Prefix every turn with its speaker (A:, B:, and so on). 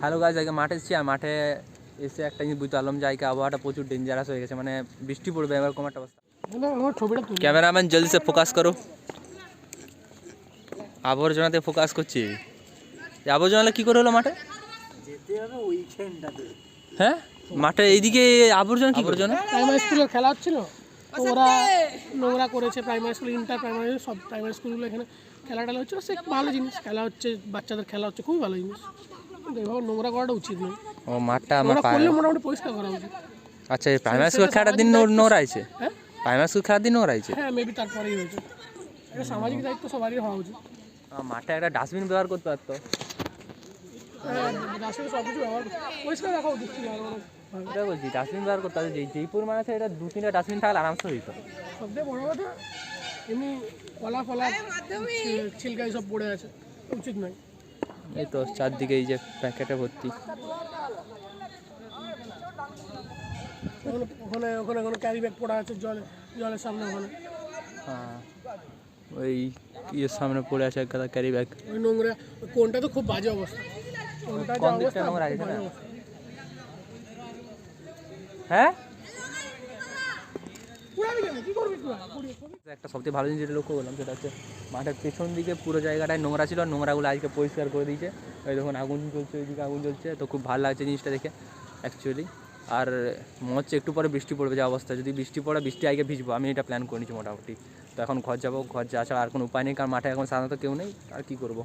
A: Hello গাছ আজকে মাঠে এসেছি আর মাঠে এসে একটা জিনিস বুঝতে পারলাম যে আজকে আবহাওয়াটা প্রচুর ডেঞ্জারাস হয়ে গেছে মানে বৃষ্টি পড়বে এরকম একটা অবস্থা। ক্যামেরাম্যান জলদি সে ফোকাস করো। আবর্জনাতে ফোকাস করছি। আবর্জনাটা কি করে হলো মাঠে? হ্যাঁ? মাঠে এইদিকে আবর্জনা কি আবর্জনা?
B: প্রাইমারি স্কুলে খেলা হচ্ছিল? ওরা নোংরা করেছে প্রাইমারি স্কুল ইন্টার প্রাইমারি সব প্রাইমারি স্কুলগুলো এখানে খেলা টেলা হচ্ছে সে ভালো জিনিস খেলা হচ্ছে বাচ্চাদের খেলা হচ্ছে খুবই ভালো জিনিস। এভাবে নোংরা করাটা উচিত নয়
A: ও মাঠটা আমার
B: করলে মোটামুটি পরিষ্কার করা উচিত
A: আচ্ছা এই প্রাইমারি স্কুল খেলার দিন নোর-
B: হ্যাঁ
A: প্রাইমারি স্কুল খেলার দিন নোংরা
B: হ্যাঁ মেবি তারপরেই হয়েছে এটা সামাজিক দায়িত্ব সবারই হওয়া উচিত
A: মাঠে একটা ডাস্টবিন ব্যবহার করতে পারতো
B: সব কিছু ব্যবহার পরিষ্কার রাখা উচিত ছিল
A: বলছি ডাস্টবিন ব্যবহার করতে হবে যেই যেই পরিমাণ আছে এটা দু তিনটা ডাস্টবিন থাকলে আরামসে হইতো
B: সবথেকে বড় কথা এমনি কলা ফলা ছিলকা সব পড়ে আছে উচিত নয়
A: এই তো চারদিকে এই যে প্যাকেটে ভর্তি।
B: ওখানে ওখানে ওখানে ক্যারি ব্যাগ পড়া আছে জলে জলের সামনে ওখানে।
A: হ্যাঁ ওই ইয়ের সামনে পড়ে আছে এক গাদা ক্যারি ব্যাগ।
B: ওই নোংরা কোনটা তো খুব বাজে অবস্থা। কোনটা
A: কোন নোংরা?
B: অবস্থা।
A: হ্যাঁ
B: পুরাবি কেন? কি করবি তুই? পুড়িয়ে খাবি?
A: একটা সবথেকে ভালো জিনিস যেটা লক্ষ্য করলাম, সেটা হচ্ছে মাঠের পেছন দিকে পুরো জায়গাটায় নোংরা ছিল নোংরাগুলো আজকে পরিষ্কার করে দিয়েছে। ওই দেখুন, আগুন জ্বলছে ওইদিকে আগুন জ্বলছে, তো খুব ভালো লাগছে জিনিসটা দেখে অ্যাকচুয়ালি আর মনে হচ্ছে একটু পরে বৃষ্টি পড়বে, যে অবস্থা। যদি বৃষ্টি পড়ে, বৃষ্টি আগে ভিজবো, আমি এটা প্ল্যান করে নিচ্ছি মোটামুটি। তো এখন ঘর যাব, ঘর যাওয়া ছাড়া আর কোনো উপায় নেই, কারণ মাঠে এখন সাধারণত কেউ নেই, আর কি করব?